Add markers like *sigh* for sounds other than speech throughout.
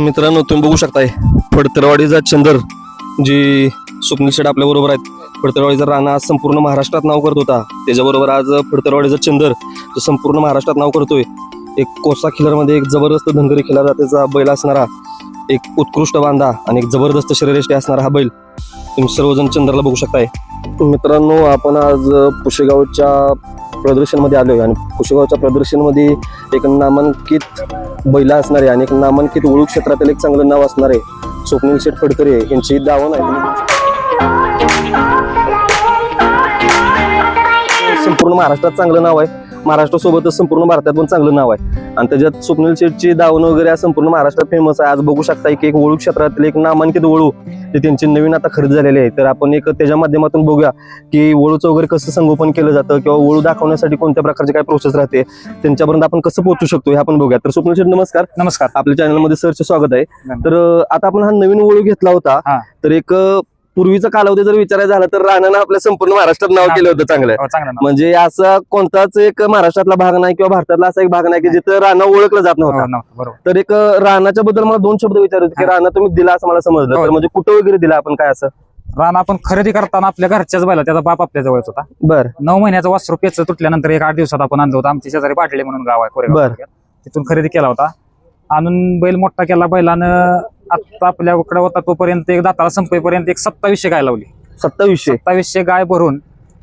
मित्रांनो तुम्ही बघू शकताय फडतरवाडीचा चंदर जी स्वप्नील शेठ आपल्या बरोबर आहेत. फडतरवाडीचा राणा आज संपूर्ण महाराष्ट्रात नाव करत होता. त्याच्याबरोबर आज फडतरवाडीचा चंदर जो संपूर्ण महाराष्ट्रात नाव करतोय. एक कोसा खिलरमध्ये एक जबरदस्त धनगरी खिलार जातीचा बैल असणारा एक उत्कृष्ट बांधा आणि एक जबरदस्त शरीरयष्टी असणारा हा बैल. तुम्ही सर्वजण चंद्राला बघू शकताय. मित्रांनो आपण आज पुशेगावच्या प्रदर्शनमध्ये आलोय आणि पुशेगावच्या प्रदर्शनमध्ये एक नामांकित बैला असणारे आणि एक नामांकित ओळख क्षेत्रातील एक चांगलं नाव असणारे स्वप्नील शेठ फडकरे यांची दावण आहे. संपूर्ण महाराष्ट्रात चांगलं नाव आहे. महाराष्ट्रासोबतच संपूर्ण भारतात पण चांगलं नाव आहे. आणि त्याच्यात स्वप्नील शेठची दावण वगैरे संपूर्ण महाराष्ट्रात फेमस आहे. आज बघू शकता की एक ओळख क्षेत्रातील एक नामांकित वळू जे त्यांची नवीन आता खरेदी झालेली आहे तर आपण एक त्याच्या माध्यमातून बघूया की वळूचं वगैरे कसं संगोपन केलं जातं किंवा वळू दाखवण्यासाठी कोणत्या प्रकारची काय प्रोसेस राहते त्यांच्यापर्यंत आपण कसं पोहोचू शकतो हे आपण बघूया. तर स्वप्नील शेठ नमस्कार. नमस्कार. आपल्या चॅनलमध्ये सरचे स्वागत आहे. तर आता आपण हा नवीन वळू घेतला होता. तर एक पूर्वीचा कालावधी जर विचारायचा झाला तर राणानं आपल्या संपूर्ण महाराष्ट्रात नाव हा. केलं होतं चांगलं. हो. म्हणजे असा कोणताच एक महाराष्ट्रातला भाग नाही किंवा भारतातला असा एक भाग नाही की जिथं राणा ओळखलं जात हो, नव्हता. बरोबर. तर एक अं, रानाच्या बद्दल मला दोन शब्द विचारत होते की हा. राणा तुम्ही दिला असं मला समजलं. हो. तर म्हणजे कुठं वगैरे दिला आपण काय असं? रान आपण खरेदी करताना आपल्या घरच्याच बैला त्याचा बाप आपल्या जवळच होता. बर. नऊ महिन्याचा वासरू पेच तुटल्यानंतर एक आठ दिवसात आपण आणलं होतं. आमच्या शेजारी पाटले म्हणून गाव आहे. तिथून खरेदी केला होता. आणून बैल मोठा केला. बैलानं आता आपल्याकडे होता तोपर्यंत एक दाताला संपेपर्यंत एक सत्तावीसशे गाय लावली. सत्तावीसशे? सत्तावीसशे गाय भरून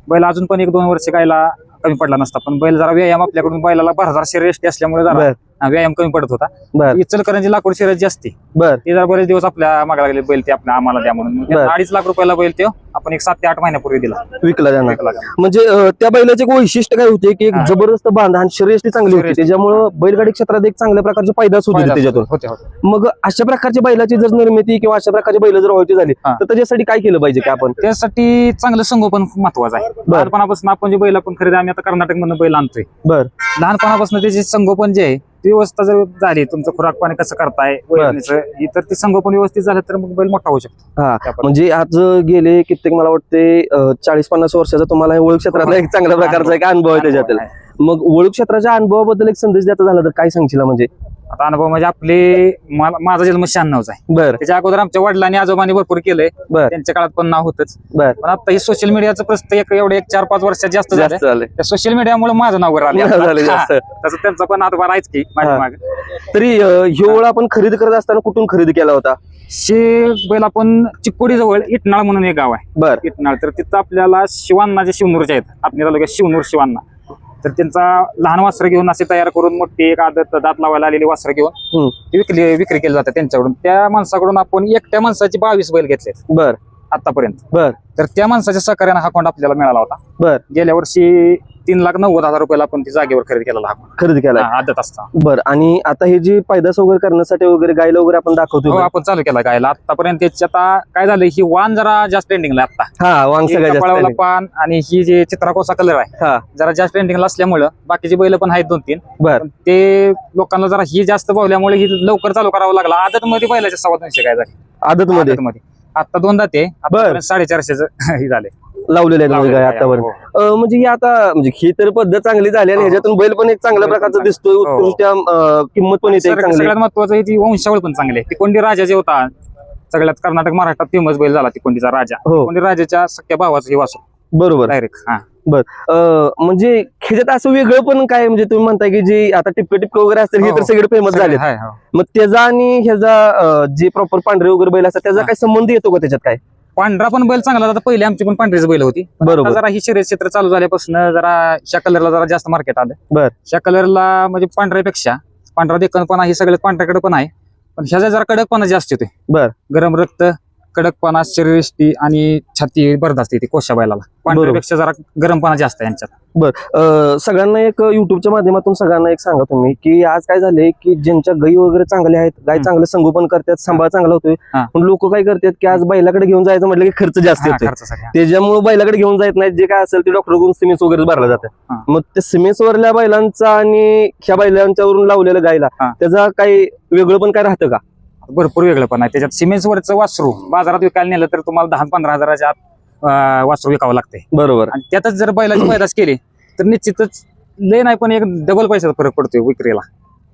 बैल अजून पण एक दोन वर्ष गायला कमी पडला नसता. पण बैल जरा व्यायाम आपल्याकडून बैलाला भरदार शरीर असल्यामुळे जरा व्यायाम कमी पडत होता. बर. इचलकरंजी लाकूड शरीर जी असते बर. ते जरा बरेच दिवस आपल्या मागे लागले बैल ते आपल्या आम्हाला द्या म्हणून. मग बर. त्यांना अडीच लाख रुपयाला बैल ते आपण एक सात ते आठ महिन्यापूर्वी दिला. विकला जाणार. म्हणजे अं, त्या बैलाचे एक वैशिष्ट्य काय होते की एक हा. जबरदस्त बांधा आणि शरीरयष्टी चांगली होती. शरीरयष्टी. त्याच्यामुळं बैलगाडी क्षेत्रात एक चांगल्या प्रकारची पैदास होती त्याच्यातून. होते होते. मग अशा प्रकारच्या बैलाची जर निर्मिती किंवा अशा प्रकारची बैल जर व्हायची झाली हा. तर त्याच्यासाठी काय केलं पाहिजे की आपण? त्यासाठी चांगलं संगोपन महत्वाचं आहे. लहानपणापासून आपण जे बैल आपण खरेदी आम्ही आता कर्नाटक मधून बैल आणतोय. बर. लहानपणापासून त्याचे संगोपन जे आहे व्यवस्था जर झाली तुमचं खुराक पाणी कसं करताय वैरणीचं, ही तर ते संगोपन व्यवस्थित झालं तर मग बैल मोठा होऊ शकतो हा. म्हणजे आज गेले कित्येक मला वाटते चाळीस पन्नास वर्षाचा तुम्हाला ओळख क्षेत्रातला एक चांगल्या प्रकारचा एक अनुभव आहे त्याच्यातील. मग ओळख क्षेत्राच्या अनुभवाबद्दल एक संदेश द्यायचा झाला तर काय सांगशील म्हणजे आता अनुभव म्हणजे आपले माझा जन्म शहाण्णवचा आहे. बर. त्याच्या अगोदर आमच्या वडिलांनी आजोबांनी भरपूर केलंय. बर. त्यांच्या काळात पण नाव होतच. बर. पण आता हे सोशल मीडियाचं प्रत्येक एवढे एक चार पाच वर्षात जास्त झालं. जास्त झाले त्या सोशल मीडियामुळे माझं नाव वर आलं जास्त. तसं त्यांचा पण हातभार आहेच की माझ्या हा. मागे. तरी अं, ही ओळ आपण खरेदी करत असताना कुठून खरेदी केला होता? शे बैल आपण चिक्कोडी जवळ इटनाळ म्हणून एक गाव आहे. बर. इटनाळ. तर तिथं आपल्याला शिवांना जे शिवनूरचे आहेत. आपल्या तालुक्यात शिवनूर शिवांना तर त्यांचा लहान वासरं घेऊन असे तयार करून मोठी एक आदत दात लावायला आलेली वासरं घेऊन. ती विक्री विक्री केली जाते त्यांच्याकडून. त्या माणसाकडून आपण एकट्या माणसाची बावीस बैल घेतलेत. बर. आतापर्यंत. बर. तर त्या माणसाच्या सहकार्यानं हा कोंड आपल्याला मिळाला होता. बर. गेल्या वर्षी तीन लाख नव्वद हजार रुपयाला आपण ती जागेवर खरेदी केलेला हा कोंड. खरेदी केलाय. हा, आदत असता. बर आणि आता हे जी पैदास वगैरे करण्यासाठी वगैरे गायला वगैरे आपण हो दाखवतो आपण चालू केला गायला. आतापर्यंत त्याची आता काय झालं ही वाण जरा जास्त ट्रेंडिंगला आता हा वांग ही जास्त पान आणि ही जे चित्राकोसा कलर आहे हा. जरा जास्त ट्रेंडिंगला असल्यामुळं बाकीची बैल पण आहेत दोन तीन बर ते लोकांना जरा ही जास्त भावल्यामुळे ही लवकर चालू करावं लागला. आदत मध्ये बैलाच्या सव्वा दोनशे काय झाले? आदत मध्ये आता दोनदा ते. साडेचारशेच *laughs* हे झाले. लावलेले आहेत म्हणजे आहे, आतापर्यंत हो. अं, म्हणजे ही आता म्हणजे ही तर पद्धत चांगली झाली आणि हो. ह्याच्यातून बैल पण एक चांगल्या बैल पण प्रकारचा चांगला. दिसतोय हो. उत्कृष्ट अं, किंमत पण येते एक सर- चांगली सगळ्यात महत्वाचं आहे ती वंशावळ पण चांगली आहे ती कोंडी राजा जे होता सगळ्यात कर्नाटक महाराष्ट्रात फेमस बैल झाला ती कोंडीचा राजा हो राजाच्या सख्या भावाचं हे वासू बरोबर डायरेक्ट हा अं, म्हणजे ह्याच्यात असं वेगळं पण काय म्हणजे तुम्ही म्हणताय की जे आता टिपके टिपके वगैरे असतील हे हो. तर सगळे फेमस झाले हो. मग त्याचा आणि ह्याचा अं, जे प्रॉपर पांढरे वगैरे बैल असतात त्याचा हा. काय संबंध येतो का त्याच्यात काय पांढरा पण बैल चांगला होता पहिले आमची पण पांढरीच बैल होती. आता बरोबर. जरा ही शर्यत क्षेत्र चालू झाल्यापासून जरा त्या कलरला जरा जास्त मार्केट आलं. बर. त्या कलरला म्हणजे पांढऱ्यापेक्षा पांढरा देखणपणा ही सगळ्यात पांढऱ्याकडे पण आहे. पण ह्याचा जरा कडकपणा जास्त येतोय. बर. गरम रक्त कडकपणा शरीरष्टी आणि छाती भरत असते ती कोशा बैलाला पांढऱ्यापेक्षा जरा गरमपणा जास्त आहे यांच्यात अं, सगळ्यांना एक युट्यूबच्या माध्यमातून सगळ्यांना एक सांगा तुम्ही की आज काय झाले की ज्यांच्या गायी वगैरे चांगल्या आहेत गाय. चांगलं संगोपन करतात सांभाळ चांगला होतोय. पण लोक काय करतात की आज बैलाकडे घेऊन जायचं म्हटलं की खर्च जास्त हा. त्याच्यामुळे बैलाकडे घेऊन जात नाहीत जे काय असेल ते डॉक्टरकडून सिमेंट वगैरे भरलं जातं हा. मग ते सिमेंट वरल्या बैलांचा आणि ह्या बैलांच्यावरून लावलेलं गायला. त्याचा काही वेगळं पण काय राहतं का भरपूर वेगळं पण आहे. त्याच्यात सिमेंट वरचं वासरू बाजारात विकायला नेलं तर तुम्हाला दहा पंधरा हजाराच्या आत वासरू विकावं लागते. बरोबर. आणि त्यातच जर बैलाची पैदास केली तर निश्चितच लय नाही पण एक डबल पैशाचा फरक पडतोय विक्रीला.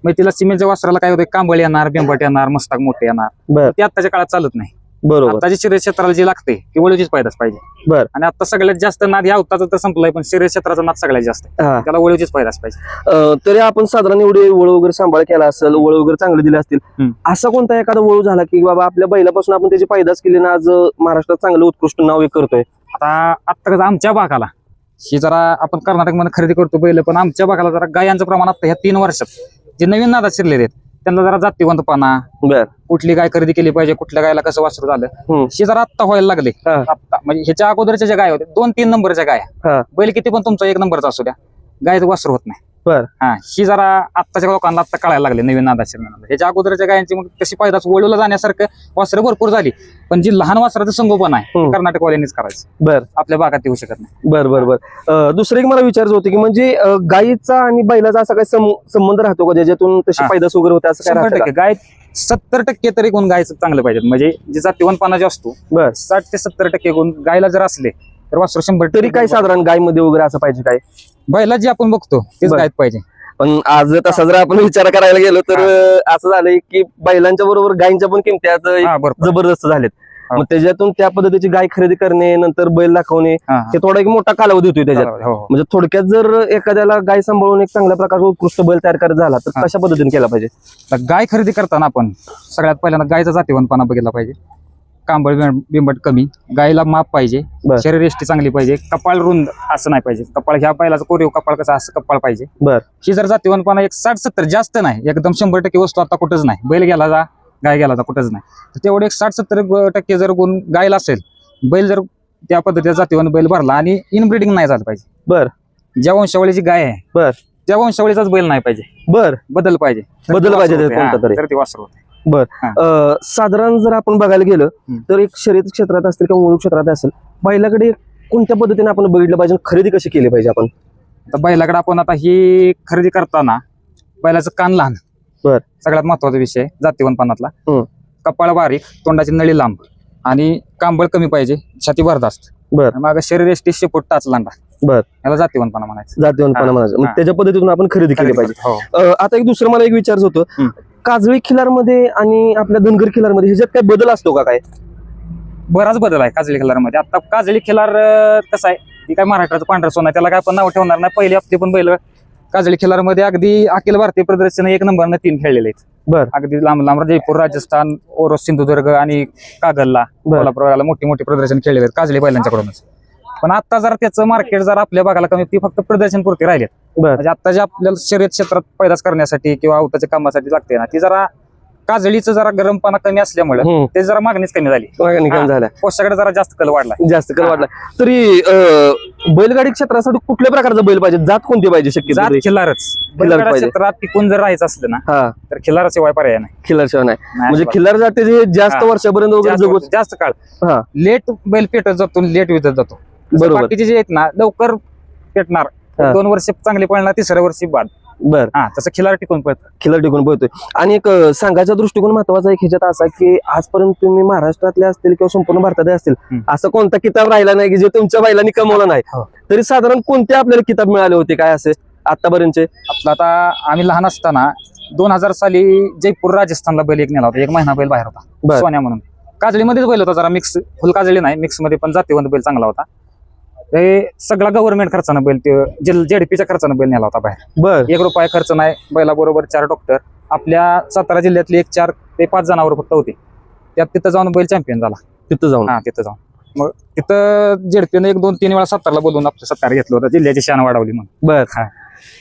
मग तिला सिमेंटच्या वस्त्राला काय होतं कांबळ येणार बेंबट येणार मस्तक मोठे येणार. ते आत्ताच्या काळात चालत नाही. बरोबर आताच्या शरीर क्षेत्राला जे लागते ती वळूचीच पायदाच पाहिजे बर. आणि आता सगळ्यात जास्त नाद या अवताचा तर संपलाय पण शरीर क्षेत्राचा नाद सगळ्यात जास्त आहे. हा त्याला वळूचीच पायदाच पाहिजे अं, तरी आपण साधारण एवढे वळ वगैरे सांभाळ केला असेल वळ वगैरे चांगले दिले असतील हम्म. असा कोणता एखादा वळू झाला की बाबा आपल्या बैलापासून आपण त्याची पैदास केली ना आज अं, महाराष्ट्रात चांगलं उत्कृष्ट नाव एक करतोय आता आता कसं आमच्या भागाला ही जरा आपण कर्नाटकमध्ये खरेदी करतो बैल पण आमच्या भागाला जरा गायांचं प्रमाण आता ह्या तीन वर्षात जे नवीन नादात शिरले आहेत त्यांना जरा जातीवंतपणा बर कुठली गाय खरेदी केली पाहिजे कुठल्या गायला कसं वासरू झालं. हे जरा आत्ता व्हायला लागले हा. आत्ता म्हणजे ह्याच्या अगोदरच्या ज्या गाय होत्या दोन तीन नंबरच्या हा. गाया बैल किती पण तुमचा एक नंबरचा असू द्या गायचं वासरू होत नाही बर. हा ही जरा आत्ताच्या लोकांना आत्ता कळायला लागले नवीन नादा शिरण्याला ह्याच्या अगोदरच्या गायांची मग कशी पायदाच वळूला जाण्यासारखं वासरं भरपूर झाली. पण जी लहान वासराचं संगोपन आहे हम्म. ते कर्नाटकवाल्यांनीच करायचं. बर. आपल्या भागात येऊ शकत नाही. बर बर बर. दुसरं एक मला विचारायचं होतं की म्हणजे गायीचा आणि बैलाचा असा काही संबंध राहतो का? ज्याच्यातून तशी हा. पैदास वगैरे होते असं काय टक्के. गाय सत्तर टक्के तरी गुण गायचं चांगलं पाहिजे म्हणजे जे जातीवनपणा जे असतो बर. साठ ते सत्तर टक्के गुण गायला जर असले तर वासरू शंभर? तरी काय साधारण गायमध्ये वगैरे असं पाहिजे काय बैला जे आपण बघतो तेच बर. गायत पाहिजे पण आज तसा जर आपण विचार करायला गेलो तर असं झालंय की बैलांच्या बरोबर गायींच्या पण किमती आज हा बरोबर जबरदस्त झालेत. मग त्याच्यातून त्या पद्धतीची गाय खरेदी करणे नंतर बैल दाखवणे हा, हे थोडा एक मोठा कालावधी होतोय त्याच्यात हा. हो, हो. म्हणजे थोडक्यात जर एखाद्याला गाय सांभाळून एक चांगल्या प्रकारचा उत्कृष्ट बैल तयार करायचा झाला तर हा. कशा पद्धतीने केला पाहिजे तर गाय खरेदी करताना आपण सगळ्यात पहिल्यांदा गायचा जातीवनपणा बघितला पाहिजे कांबळ बिंबट कमी. गायला माप पाहिजे. बर. शरीर एष्टी चांगली पाहिजे. कपाळ रुंद असं नाही पाहिजे. कपाळ ह्या बैलाचं कोरीव कपाळ कसं असं कपाळ पाहिजे. बर. ही जर जातीवनपणा एक साठ सत्तर जास्त नाही एकदम शंभर टक्के वस्तू आता कुठंच नाही. बैल गेला जा गाय गेला जा कुठंच नाही. तर तेवढे एक साठ सत्तर ग- टक्के जर गुण गायला असेल बैल जर त्या पद्धतीचा जातीवन बैल भरला आणि इनब्रिडिंग नाही झालं पाहिजे. बर. ज्या वंशावळीची गाय आहे बर. त्या वंशावळीचाच बैल नाही पाहिजे. बर. बदल पाहिजे. बदल पाहिजे वासरू त्यात होते. कोणता तरी. तर ते वासरू होते. बर हा. साधारण जर आपण बघायला गेलं. तर एक शर्यत क्षेत्रात असतील किंवा मूळ क्षेत्रात असेल बैलाकडे कोणत्या पद्धतीने आपण बघितलं पाहिजे खरेदी कशी केली पाहिजे आपण बैलाकडे आपण आता ही खरेदी करताना बैलाचं कान लहान बर. सगळ्यात महत्त्वाचा विषय जातीवनपणातला हम्म. कपाळ बारीक तोंडाची नळी लांब आणि कांबळ कमी पाहिजे छाती भरदास्त बर. मग शरीर एष्टी शेपूट टाच लांडा बर. याला जातीवनपणा म्हणायचं जातीवंतपणा हा, म्हणायचं हा. त्याच्या पद्धतीतून आपण खरेदी केली पाहिजे हो आता एक दुसरं मला एक विचारच होतं. काजळी खिलारमध्ये आणि आपल्या धनगर खिलारमध्ये ह्याच्यात काय बदल असतो का काय? बराच बदल आहे काजळी खिलारमध्ये आता काजळी खिलार कसं आहे? ही काय महाराष्ट्राचं पांढरं सोनं आहे. त्याला काय आपण नाव ठेवणार नाही. पहिले आपले पण बैल काजळी खिलारमध्ये अगदी अखिल भारतीय प्रदर्शन एक नंबरनं तीन खेळलेले आहेत. बर. अगदी लांब लांब जयपूर राजस्थान ओरोस सिंधुदुर्ग आणि कागलला बर. कोल्हापूरला मोठी मोठी प्रदर्शन खेळलेले आहेत काजळी बैलांच्याकडूनच. पण आता जरा त्याचं मार्केट जरा आपल्या भागाला कमी ती फक्त प्रदर्शन पुरती राहिलेत. बर. म्हणजे आता जे आपल्याला शर्यत क्षेत्रात पैदास करण्यासाठी किंवा अवताच्या कामासाठी लागते ना ती जरा काजळीचं जरा गरमपणा कमी असल्यामुळे हम्म. ते जरा मागणीच कमी झाली. मागणी कमी. झाल्या. पोषाकडे जरा जास्त कल वाढला. जास्त कल. वाटला तरी अं, बैलगाडी क्षेत्रासाठी कुठल्या प्रकारचा बैल पाहिजे? जात कोणती पाहिजे जात शक्यतो खिलारच. खिलार बैलगाडा पाहिजे. क्षेत्रात टिकून जर राहायचं असलं ना हा. तर खिलाराशिवाय पर्याय नाही. खिलार शिवाय नाही. म्हणजे अजिबात. खिल्लार जाते जे जास्त हा. वर्षापर्यंत वगैरे जास्त जगू वर्ष- जास्त काळ. हा. लेट बैल पेटत जातो लेट विजत जातो. बरोबर. बाकीचे जे आहेत ना लवकर पेटणार. हा. दोन वर्ष चांगले पळणार तिसऱ्या वर्षी बाद. बर. हा तसं खिलार टिकून पळतं. खिलार टिकून पळतोय. आणि एक अं, सांगायचा दृष्टिकोन महत्त्वाचा एक ह्याच्यात असा की आजपर्यंत तुम्ही महाराष्ट्रातले असतील किंवा संपूर्ण भारतात असतील हम्म. असं कोणता किताब राहिला नाही की जे तुमच्या बैलांनी कमवला नाही? हो. तरी साधारण कोणते आपल्याला किताब मिळाले होते? काय असे? आतापर्यंतचे? आपलं आता आम्ही लहान असताना दोन हजार साली जयपूर राजस्थानला बैल एक नेला होता. एक महिना बैल बाहेर बर. होता सोन्या म्हणून. काजळीमध्येच बैल होता जरा मिक्स फुल काजळी नाही मिक्समध्ये पण जातीवंत बैल चांगला होता. ते सगळा गव्हर्नमेंट खर्चानं बैल ते जेडपीच्या खर्चानं बैल नेला होता बाहेर. बर. एक रुपया खर्च नाही बैलाबरोबर चार डॉक्टर आपल्या सातारा जिल्ह्यातले एक चार ते पाच जणांवर फक्त होते. त्यात तिथं जाऊन बैल चॅम्पियन झाला. तिथं जाऊन? हा तिथं जाऊन. मग तिथं जेडपीनं एक दोन तीन वेळा सातारला बोलून आपलं सत्कार घेतलं होतं जिल्ह्याची शान वाढवली म्हणून. बर. हा.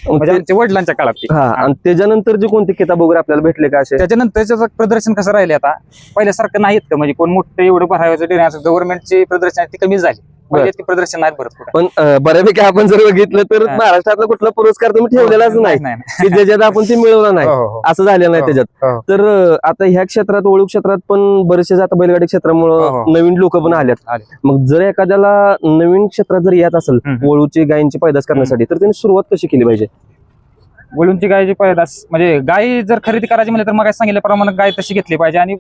म्हणजे आमच्या वडिलांच्या काळात ती. हा आणि त्याच्यानंतर जे कोणते किताब वगैरे आपल्याला भेटले का असे? त्याच्यानंतरचं प्रदर्शन कसं राहिले आता? पहिल्यासारखं नाहीत का? म्हणजे कोण मोठं एवढं भरायचं गव्हर्नमेंटची प्रदर्शन ती कमी झाली. पहिले ती प्रदर्शन भरत कुठं पण अं, बऱ्यापैकी आपण जर बघितलं तर हा. महाराष्ट्रातला कुठला पुरस्कार तुम्ही ठेवलेलाच नाही नाही की ज्याच्यात आपण ते मिळवला नाही हो, हो, हो. असं झालेलं नाही हो, त्याच्यात हो. तर अं, आता ह्या क्षेत्रात ओळख क्षेत्रात पण बरेचसे आता बैलगाडी हो, क्षेत्रामुळं हो. नवीन लोक पण आल्यात आले. मग जर एखाद्याला नवीन क्षेत्रात जर येत असेल हम्म. वळूची गायींची पैदास करण्यासाठी तर त्यांनी सुरुवात कशी केली पाहिजे वळूंची गायची पैदास म्हणजे गाय जर खरेदी करायची म्हणलं तर मग सांगितल्याप्रमाणे गाय तशी घेतली पाहिजे आणि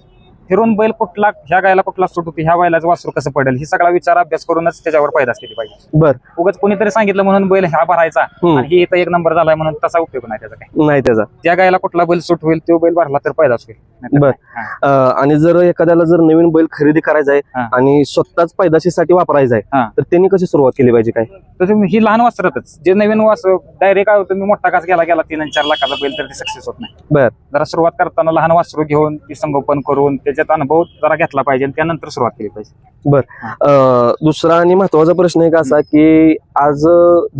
फिरून बैल कुठला ह्या गायला कुठला सूट होती ह्या बैलाचं वासरू कसं पडेल ही सगळा विचार अभ्यास करूनच त्याच्यावर पैदास केली पाहिजे बर उगाच कोणीतरी सांगितलं म्हणून बैल ह्या भरायचा हम्म. आणि ही इथं एक नंबर झालाय म्हणून तसा उपयोग नाही त्याचा काय नाही त्याचा त्या गायला कुठला बैल सूट होईल तो बैल भरला तर पैदास होईल नाहीतर बर. नाही. हा. अं, आणि जर एखाद्याला जर नवीन बैल खरेदी करायचा आहे हा. आणि स्वतःच पैदाशीसाठी वापरायचा हा. आहे तर त्यांनी कशी सुरुवात केली पाहिजे काय तर तुम्ही ही लहान वासरतच जे नवीन वास डायरेक्ट मी मोठा काच गेला गेला तीन आणि चार लाखाचा बैल तर ते सक्सेस होत नाही बर. जरा सुरुवात करताना लहान वासरू घेऊन ती संगोपन करून त्याच्यात अनुभव जरा घेतला पाहिजे आणि त्यानंतर सुरुवात केली पाहिजे. अं, दुसरा आणि महत्त्वाचा प्रश्न एक असा की आज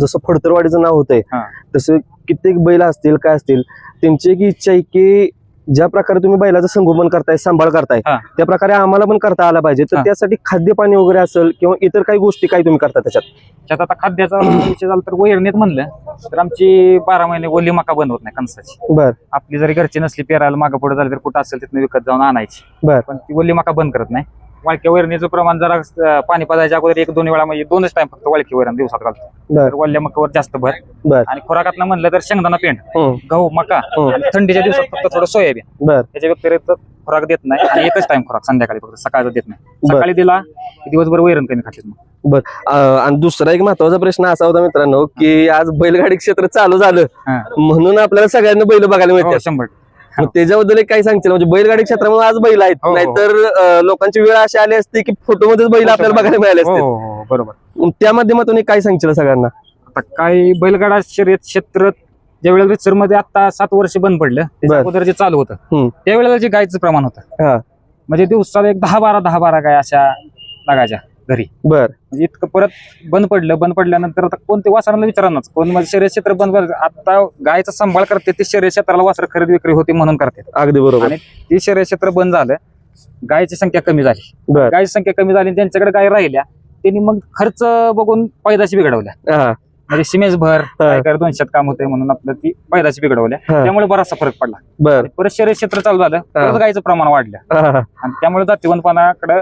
जसं फडतरवाडीचं नाव होतंय हा. तसं कित्येक बैल असतील काय असतील त्यांची एक इच्छा आहे की ज्या प्रकारे तुम्ही बैलाचं संगोपन करताय सांभाळ करताय हा. त्या प्रकारे आम्हाला पण करता आला पाहिजे तर हा. त्यासाठी खाद्यपाणी वगैरे असेल किंवा इतर काही गोष्टी काय तुम्ही करता त्याच्यात त्यात आता खाद्याचा विषय झाला तर वैरणीत म्हणलं तर आमची बारा महिने ओली मका बंद होत नाही कणसाची बर आपली जरी घरची नसली पेरायला मागं पुढे झाली तर कुठं असेल तिथं विकत जाऊन आणायची बर. पण ती ओली मका बंद करत नाही वाळक्या वैरणीचं प्रमाण जरा अं, पाणी पाजायच्या अगोदर एक दोन वेळा म्हणजे दोनच टाइम फक्त वाळकी वैरण दिवसात घालतो. बर. तर मकावर जास्त भर. बर. आणि खोराकातनं म्हणलं तर शेंगदाणा हम्म, गहू मका हम्म. आणि थंडीच्या दिवसात फक्त थोडं सोयाबीन. बर. त्याच्या व्यतिरिक्त खोराक देत नाही आणि एकच टाइम खोराक संध्याकाळी फक्त सकाळचा देत नाही. बर. सकाळी दिला की दिवसभर वैरण कमी मग. अं, आणि दुसरा एक महत्त्वाचा प्रश्न असा होता मित्रांनो की आज बैलगाडी क्षेत्र चालू झालं. हा. म्हणून आपल्याला सगळ्यांना बैल बघायला हो, मिळतात. शंभर मग त्याच्याबद्दल एक काय सांगतील म्हणजे बैलगाडी क्षेत्रामध्ये आज बैल आहेत. हो, हो. नाहीतर लोकांची वेळ अशी आली असते की फोटो मध्येच बैल आपल्याला बघायला मिळाले हो असते हो, हो बरोबर. त्या माध्यमातून काय सांगशील सगळ्यांना? आता काही बैलगाडा शर्यत क्षेत्र ज्या वेळेला रितसरमध्ये आता सात वर्ष बंद पडलं. अगोदर जे चालू होतं. त्यावेळेला जे गायचं प्रमाण होतं. हा. म्हणजे दिवसाला एक दहा बारा दहा बारा गाय अशा लागायच्या. घरी. बर. म्हणजे इतकं परत बंद पडलं बंद पडल्यानंतर आता कोणते वासरांना विचारणारच. कोण म्हणजे शर्यत क्षेत्र बंद पडलं. आता गायचा सांभाळ करते ते शर्यत क्षेत्राला वासर खरेदी विक्री होती म्हणून करते. अगदी बरोबर. आणि ती शर्यत क्षेत्र बंद झालं गायची संख्या कमी झाली. बर. गायची संख्या कमी झाली आणि ज्यांच्याकडे गाय राहिल्या त्यांनी मग खर्च बघून पैदाशी बिघडवल्या. हा. म्हणजे सिमेज भर काय कर दोनशेत काम होते म्हणून आपलं ती पैदाशी बिघडवल्या. हा. त्यामुळे बराचसा फरक पडला. बर. परत शर्यत क्षेत्र चालू झालं परत गायचं प्रमाण वाढलं. हा, हा, आणि त्यामुळे जातीवंतपणाकडे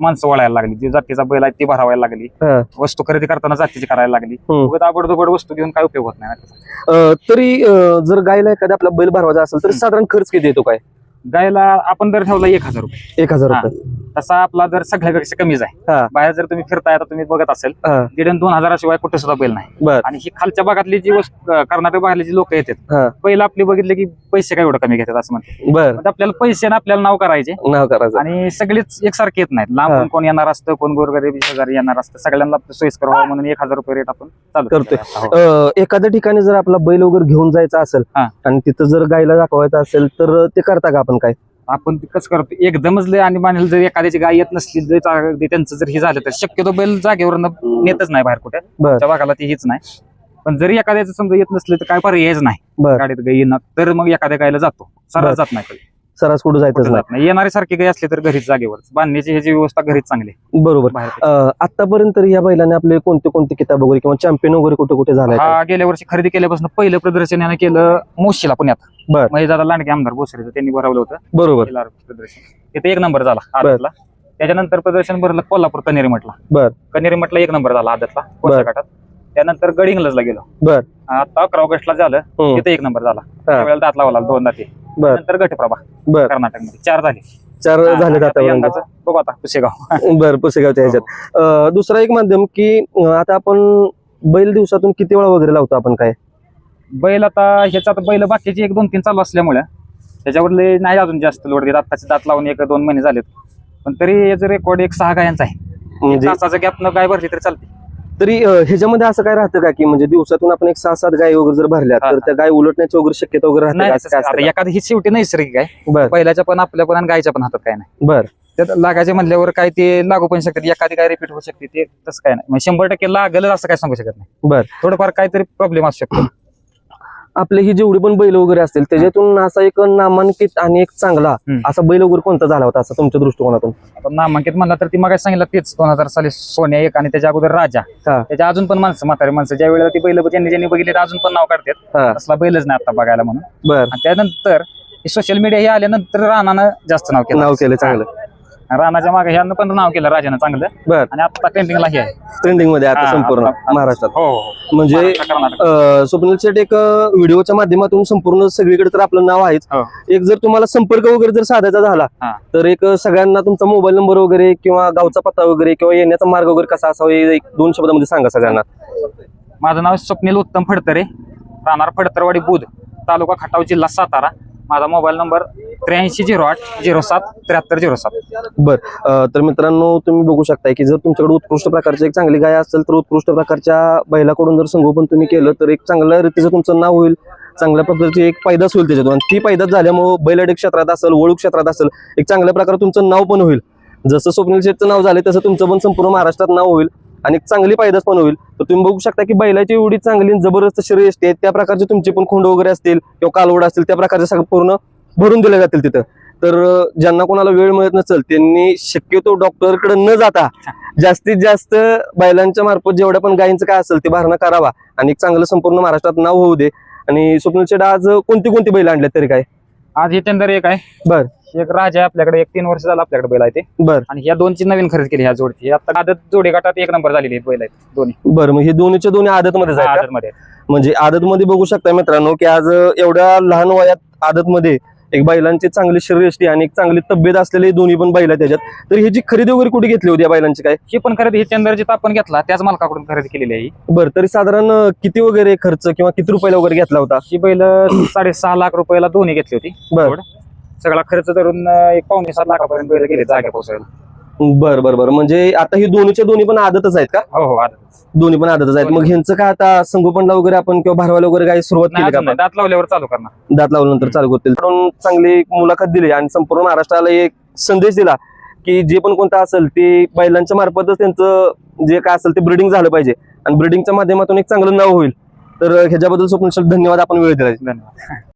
माणसं वळायला लागली जी जातीचा बैल आहे ती भरावायला लागली हा. वस्तू खरेदी करताना जातीची करायला लागली हम्म. उगाच आबडदोबड वस्तू घेऊन काय उपयोग होत नाही ना त्याचा. अं, तरी अं, जर गायला एखादा आपला बैल भरवायचा असेल तर साधारण खर्च किती येतो काय गायला आपण दर ठेवला एक हजार रुपये एक हजार हा. रुपये तसा आपला दर सगळ्यापेक्षा कमीच आहे हा. बाहेर जर तुम्ही फिरताय आता तुम्ही बघत असेल हा, दीड आणि दोन हजाराशिवाय कुठे सुद्धा बैल नाही बर आणि ही खालच्या भागातली जी वस्तू अं, कर्नाटक भागातली जी लोक येतात हा. पहिलं आपले बघितले की पैसे काय एवढं कमी घेतात असं म्हणतात बर म्हणजे आपल्याला पैसे आपल्याला नाव करायचे नाव करायचं आणि सगळेच एकसारखे येत नाहीत हा. लांबून कोण येणार असतं कोण गोरगरीब शेजारी येणार असतं सगळ्यांना आपलं सोयीस्कर व्हावं म्हणून एक हजार रुपये रेट आपण चालू करतोय. केलेला आहे. हो. अं, एखाद्या ठिकाणी जर आपला बैल वगैरे घेऊन जायचा असेल हा. आणि तिथं जर गायला दाखवायचं असेल तर ते करता का आपण काय? आपण कसं करतो एकदमच लय आणि मानेल जर एखाद्याची गाय येत नसली जर चा- ते त्यांचं जर हे झालं तर शक्यतो बैल जागेवर नेतच नाही बाहेर कुठे. बर. त्या भागाला ती हीच नाही. पण जरी एखाद्याचं समजा येत नसलं तर काय पर्यायच नाही. बर. गाडीत गाई येणार तर मग एखाद्या गायला जातो. बर. सरळ जात नाही कधी. सरास कुठं नाही जात नाही. येणारी सारखी गाय असली तर घरीच जागेवर बांधण्याची ह्याची व्यवस्था घरीच चांगली आहे, बरोबर. बाहेर आतापर्यंत तरी या बैलाने आपले कोणते कोणते किताब वगैरे किंवा चॅम्पियन वगैरे कुठे कुठे झालाय? हा गेल्या वर्षी खरेदी केल्यापासून पहिलं प्रदर्शन यानं केलं मोशीला पुण्यात. बर. म्हणजे दादा लांडगे आमदार बोसरेचं त्यांनी भरवलं होतं. बरोबर. प्रदर्शन. तिथे एक नंबर झाला आदतला. त्याच्यानंतर प्रदर्शन भरलं कोल्हापूर कनेरी म्हटला बर. कनेरी म्हटला एक नंबर झाला आदतला कोणत्या गटात त्यानंतर गडिंग्लजला गेलो. बर. आता अकरा ऑगस्टला झालं हम्म, तिथे एक नंबर झाला. त्यावेळेला दात लावला दोन दाते. बर. नंतर गटप्रभा बर. कर्नाटकमध्ये. चार झाले. चार हा, झाले आता आता यंदाचं. बघू आता पुसेगाव. *laughs* बर पुसेगावच्या ह्याच्यात. अं, दुसरा एक माध्यम की अं, आता आपण बैल दिवसातून किती वेळा वगैरे लावतो आपण काय? बैल आता ह्याचा आता बैल बाकीचे एक दोन तीन चालू असल्यामुळे त्याच्यावर लय नाही अजून जास्त लोड देत. आताचे दात लावून एक दोन महिने झालेत. पण तरी याचं रेकॉर्ड एक सहा गायांचा आहे. म्हणजे तासाचा गॅप न गाय भरली तरी चालते. तरी अं, ह्याच्यामध्ये असं काय राहतं का की म्हणजे दिवसातून आपण एक सहा सात गाय वगैरे जर भरल्या हा, तर त्या गाय उलटण्याची वगैरे शक्यता वगैरे राहते नाही का? असं काय आता असतं का? एखादी ही शेवटी नैसर्गिक आहे बर. पहिल्याच्या पण आपल्या पण आणि गायच्या पण हातात काय नाही. बर. त्यात लागायचे म्हणल्यावर काय ते लागू पण शकते एखादी काय रिपीट होऊ शकते ते तसं काय नाही. म्हणजे शंभर टक्के लागलच असं काय सांगू शकत नाही. बर. थोडंफार काहीतरी प्रॉब्लेम असू शकतो. आपले ही जेवढी पण बैल वगैरे असतील त्याच्यातून असा एक नामांकित आणि एक चांगला. असा बैल वगैरे कोणता झाला होता असं तुमच्या दृष्टिकोनातून? नामांकित म्हणला तर ती मग सांगितलं तेच दोन हजार साली सोन्या एक आणि त्याच्या अगोदर राजा. त्याच्या अजून पण माणसं म्हातारी माणसं ज्या वेळेला ती बैल ज्यांनी ज्यांनी बघितले ते अजून पण नाव काढतात. तसला बैलच नाही आता बघायला म्हणून. बर. त्यानंतर सोशल मीडिया हे आल्यानंतर राणानं जास्त नाव केलं. नाव केलं चांगलं. रानाच्या मागे ह्यानं पण नाव केलं राजानं चांगलं. बर. आणि आता ट्रेंडिंगला हे आहे. ट्रेंडिंगमध्ये आता हा, संपूर्ण आता- महाराष्ट्रात. हो हो. म्हणजे महाराष्ट्र, कर्नाटक. अं, स्वप्नील शेट एक अं, व्हिडिओच्या माध्यमातून संपूर्ण सगळीकडे तर आपलं नाव आहेच. हो. एक जर तुम्हाला संपर्क वगैरे जर साधायचा झाला हा. तर एक सगळ्यांना तुमचा मोबाईल नंबर वगैरे किंवा गावचा पत्ता वगैरे किंवा येण्याचा मार्ग वगैरे कसा असावा हे एक दोन शब्दामध्ये सांगा सगळ्यांना. माझं नाव स्वप्नील उत्तम फडतरे राहणार फडतरवाडी बुध तालुका खटाव जिल्हा सातारा. माझा मोबाईल नंबर त्र्याऐंशी झिरो आठ झिरो सात त्र्याहत्तर झिरो सात. बर तर मित्रांनो तुम्ही बघू शकताय की जर तुमच्याकडे उत्कृष्ट प्रकारची एक चांगली गाय असेल तर उत्कृष्ट प्रकारच्या बैलाकडून जर संगोपन तुम्ही केलं तर एक चांगल्या रीतीचं तुमचं नाव होईल चांगल्या पद्धतीची एक पैदास होईल त्याच्यातून. आणि ती पैदास झाल्यामुळे बैलाडी क्षेत्रात असेल वळू क्षेत्रात असेल एक चांगल्या प्रकारे तुमचं नाव पण होईल. जसं स्वप्नील शेठचं नाव झालं तसं तुमचं पण संपूर्ण महाराष्ट्रात नाव होईल. आणि चांगली पैदास पण होईल. तर तुम्ही बघू शकता की बैलाची एवढी चांगली जबरदस्त शरीर असते त्या प्रकारचे तुमचे पण खोंड वगैरे असतील किंवा कालवड असतील त्या प्रकारचे सगळं पूर्ण भरून दिले जातील तिथं. तर ज्यांना कोणाला वेळ मिळत नसेल त्यांनी शक्यतो डॉक्टरकडे न जाता जास्तीत जास्त बैलांच्या मार्फत जेवढ्या पण गायींचं काय असेल ते भरणा करावा. आणि एक चांगलं संपूर्ण महाराष्ट्रात नाव होऊ दे. आणि स्वप्नील शेठ आज कोणती कोणती बैल आणले तरी काय? आज टेंडर एक आहे. बर. एक राजा आहे आपल्याकडे एक तीन वर्ष झालं आपल्याकडे बैल आहे ते. बर. आणि ह्या दोनची नवीन खरेदी केली ह्या जोडची. आता आदत जोडी गटात एक नंबर झालेली आहेत बैल आहेत दोन्ही. बर मग हे दोन्हीच्या दोन्ही आदत मध्ये आदत मध्ये म्हणजे आदत मध्ये बघू शकता मित्रांनो की आज एवढ्या लहान वयात आदत मध्ये एक बैलांची चांगली शरीरयष्टी आणि एक चांगली तब्येत असलेले दोन्ही पण बैल त्याच्यात. तर ह्याची खरेदी वगैरे कुठे घेतली होती या बैलांची काय? ही पण खरेदी ही जिथं आपण घेतला त्याच मालकाकडून खरेदी केलेली आहे ही. बरं तरी साधारण किती वगैरे खर्च किंवा किती रुपयाला वगैरे घेतला होता? ही बैल साडेसहा लाख रुपयाला दोन्ही घेतली होती. बर. जोड. सगळा खर्च धरून एक पावणे सात लाखापर्यंत बैल गेले जागे पोहोचायला. बर बर बर. म्हणजे आता ही दोन्हीच्या दोन्ही पण आदतच आहेत का? हो हो आदत दोन्ही पण आदतच आहेत. मग ह्यांचं काय आता संगोपनला वगैरे आपण किंवा भारवाला वगैरे काय सुरुवात केली का आपण. दात लावल्यावर चालू करणार. दात लावल्यानंतर चालू करतील. म्हणून चांगली मुलाखत दिली आणि संपूर्ण महाराष्ट्राला एक संदेश दिला की जे पण कोणतं असेल ते बैलांच्या मार्फतच त्यांचं जे काय असेल ते ब्रिडिंग झालं पाहिजे. आणि ब्रिडिंगच्या माध्यमातून एक चांगलं नाव होईल. तर ह्याच्याबद्दल स्वप्न धन्यवाद. आपण वेळ दिला धन्यवाद.